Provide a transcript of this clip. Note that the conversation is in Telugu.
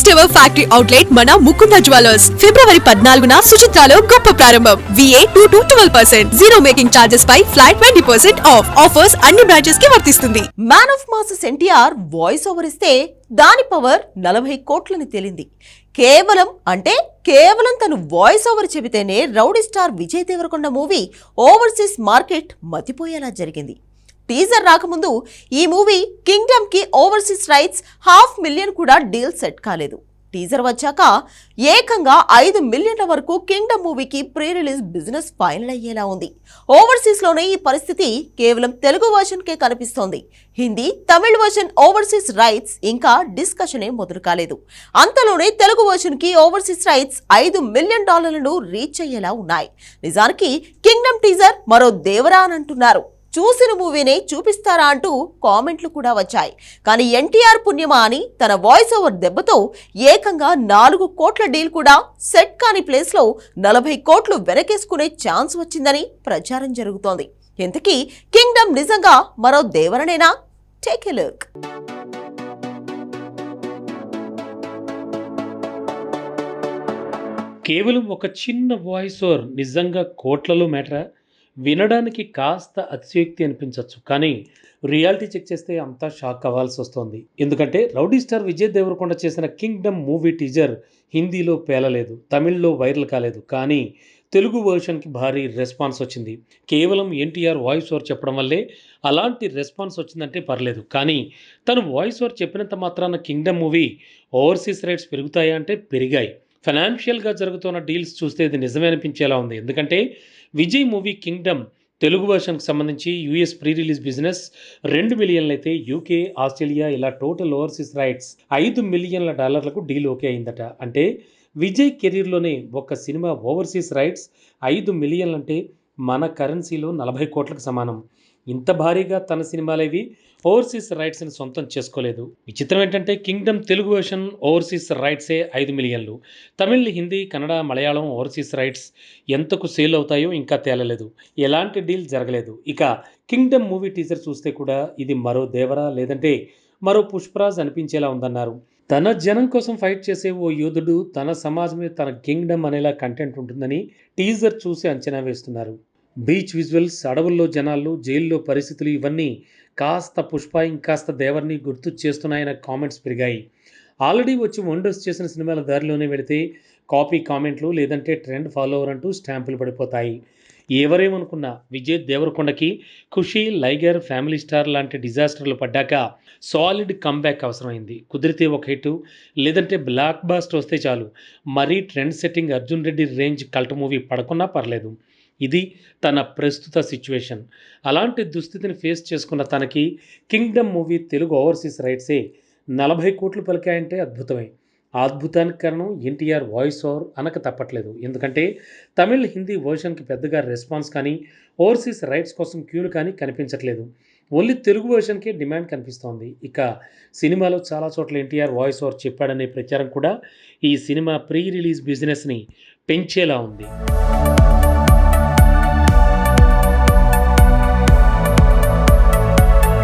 ఫస్ట్ ఎవర్ ఫ్యాక్టరీ అవుట్లెట్ మన ముకుంద జ్యువెలర్స్. ఫిబ్రవరి పద్నాలుగున సుచిత్రాలో గొప్ప ప్రారంభం. V A two to twelve percent zero making charges pi flat twenty percent off offers అన్ని బ్రాంచెస్కి వర్తిస్తుంది. Man of masses NTR voice over ఇస్తే దాని పవర్ నలభై కోట్లని తేలింది. కేవలం అంటే కేవలం తను వాయిస్ ఓవర్ చెబితేనే rowdy star Vijay Deverakonda movie overseas market మతిపోయేలా జరిగింది. టీజర్ రాకముందు ఈ మూవీ కింగ్డమ్కి ఓవర్సీస్ రైట్స్ హాఫ్ మిలియన్ కూడా డీల్ సెట్ కాలేదు. టీజర్ వచ్చాక ఏకంగా ఐదు మిలియన్ల వరకు కింగ్డమ్ మూవీకి ప్రీ రిలీజ్ బిజినెస్ ఫైనల్ అయ్యేలా ఉంది. ఓవర్సీస్లోనే ఈ పరిస్థితి కేవలం తెలుగు వర్షన్కే కనిపిస్తోంది. Hindi Tamil version overseas rights ఇంకా డిస్కషనే మొదలు కాలేదు. అంతలోనే తెలుగు వర్షన్కి ఓవర్సీస్ రైట్స్ ఐదు మిలియన్ డాలర్లను రీచ్ అయ్యేలా ఉన్నాయి. నిజానికి కింగ్డమ్ టీజర్ మరో దేవరా అని అంటున్నారు. చూసిన మూవీనే చూపిస్తారా అంటూ కామెంట్లు కూడా వచ్చాయి. కానీ ఎన్టీఆర్ పుణ్యమా అని తన వాయిస్ ఓవర్ దెబ్బతో ఏకంగా నాలుగు కోట్ల డీల్ కూడా సెట్ కాని ప్లేస్లో నలభై కోట్లు వెనకేసుకునే ఛాన్స్ వచ్చిందని ప్రచారం జరుగుతోంది. ఇంతకీ కింగ్డమ్ నిజంగా మరో దేవరనేనా? టేక్ ఎ లుక్ కేవలం ఒక చిన్న వాయిస్ ఓవర్ నిజంగా కోట్లలో మ్యాటరా వినడానికి కాస్త అతిశయోక్తి అనిపించవచ్చు కానీ రియాలిటీ చెక్ చేస్తే అంతా షాక్ అవ్వాల్సి వస్తుంది. ఎందుకంటే రౌడీ స్టార్ విజయ్ దేవరకొండ చేసిన కింగ్డమ్ మూవీ టీజర్ హిందీలో పేలలేదు తమిళ్ళో వైరల్ కాలేదు కానీ తెలుగు వర్షన్కి భారీ రెస్పాన్స్ వచ్చింది. కేవలం ఎన్టీఆర్ వాయిస్ ఓవర్ చెప్పడం వల్లే అలాంటి రెస్పాన్స్ వచ్చిందంటే పర్లేదు కానీ తను వాయిస్ ఓవర్ చెప్పినంత మాత్రాన కింగ్డమ్ మూవీ ఓవర్సీస్ రేట్స్ పెరుగుతాయా అంటే పెరిగాయి. ఫైనాన్షియల్గా జరుగుతున్న డీల్స్ చూస్తే ఇది నిజమే అనిపించేలా ఉంది. ఎందుకంటే విజయ్ మూవీ కింగ్డమ్ తెలుగు వర్షన్కి సంబంధించి యూఎస్ ప్రీ రిలీజ్ బిజినెస్ రెండు మిలియన్లు అయితే యూకే ఆస్ట్రేలియా ఇలా టోటల్ ఓవర్సీస్ రైట్స్ ఐదు మిలియన్ల డాలర్లకు డీల్ ఓకే అయిందట. అంటే విజయ్ కెరీర్లోనే ఒక సినిమా ఓవర్సీస్ రైట్స్ ఐదు మిలియన్లు అంటే మన కరెన్సీలో నలభై కోట్లకు సమానం. ఇంత భారీగా తన సినిమాలేవి ఓవర్సీస్ రైట్స్ని సొంతం చేసుకోలేదు. విచిత్రం ఏంటంటే కింగ్డమ్ తెలుగు వెర్షన్ ఓవర్సీస్ రైట్సే ఐదు మిలియన్లు. తమిళ్ హిందీ కన్నడ మలయాళం ఓవర్సీస్ రైట్స్ ఎంతకు సేల్ అవుతాయో ఇంకా తేలలేదు. ఎలాంటి డీల్ జరగలేదు. ఇక కింగ్డమ్ మూవీ టీజర్ చూస్తే కూడా ఇది మరో దేవరా లేదంటే మరో పుష్పరాజ్ అనిపించేలా ఉందన్నారు. తన జనం కోసం ఫైట్ చేసే ఓ యోధుడు తన సమాజమే తన కింగ్డమ్ అనేలా కంటెంట్ ఉంటుందని టీజర్ చూసి అంచనా వేస్తున్నారు. బీచ్ విజువల్స్ అడవుల్లో జనాలు జైల్లో పరిస్థితులు ఇవన్నీ కాస్త పుష్ప ఇంకాస్త దేవర్ని గుర్తు చేస్తున్నాయన్న కామెంట్స్ పెరిగాయి. ఆల్రెడీ వచ్చి వండర్స్ చేసిన సినిమాల దారిలోనే వెళితే కాపీ కామెంట్లు లేదంటే ట్రెండ్ ఫాలోవర్ అంటూ స్టాంపులు పడిపోతాయి. ఎవరేమనుకున్నా విజయ్ దేవరకొండకి ఖుషి లైగర్ ఫ్యామిలీ స్టార్ లాంటి డిజాస్టర్లు పడ్డాక సాలిడ్ కమ్బ్యాక్ అవసరమైంది. కుదిరితే ఒక హిట్ లేదంటే బ్లాక్ బాస్ట్ వస్తే చాలు. మరీ trend setting Arjun Reddy range cult movie పడకున్నా పర్లేదు. ఇది తన ప్రస్తుత సిచ్యువేషన్. అలాంటి దుస్థితిని ఫేస్ చేసుకున్న తనకి కింగ్డమ్ మూవీ తెలుగు ఓవర్సీస్ రైట్సే నలభై కోట్లు పలికాయంటే అద్భుతమే. ఆ అద్భుతానికి కారణం ఎన్టీఆర్ వాయిస్ ఓవర్ అనక తప్పట్లేదు. ఎందుకంటే తమిళ్ హిందీ వర్షన్కి పెద్దగా రెస్పాన్స్ కానీ ఓవర్సీస్ రైట్స్ కోసం క్యూలు కానీ కనిపించట్లేదు. ఓన్లీ తెలుగు వర్షన్కే డిమాండ్ కనిపిస్తోంది. ఇక సినిమాలో చాలా చోట్ల ఎన్టీఆర్ వాయిస్ ఓవర్ చెప్పాడనే ప్రచారం కూడా ఈ సినిమా ప్రీ రిలీజ్ బిజినెస్ని పెంచేలా ఉంది.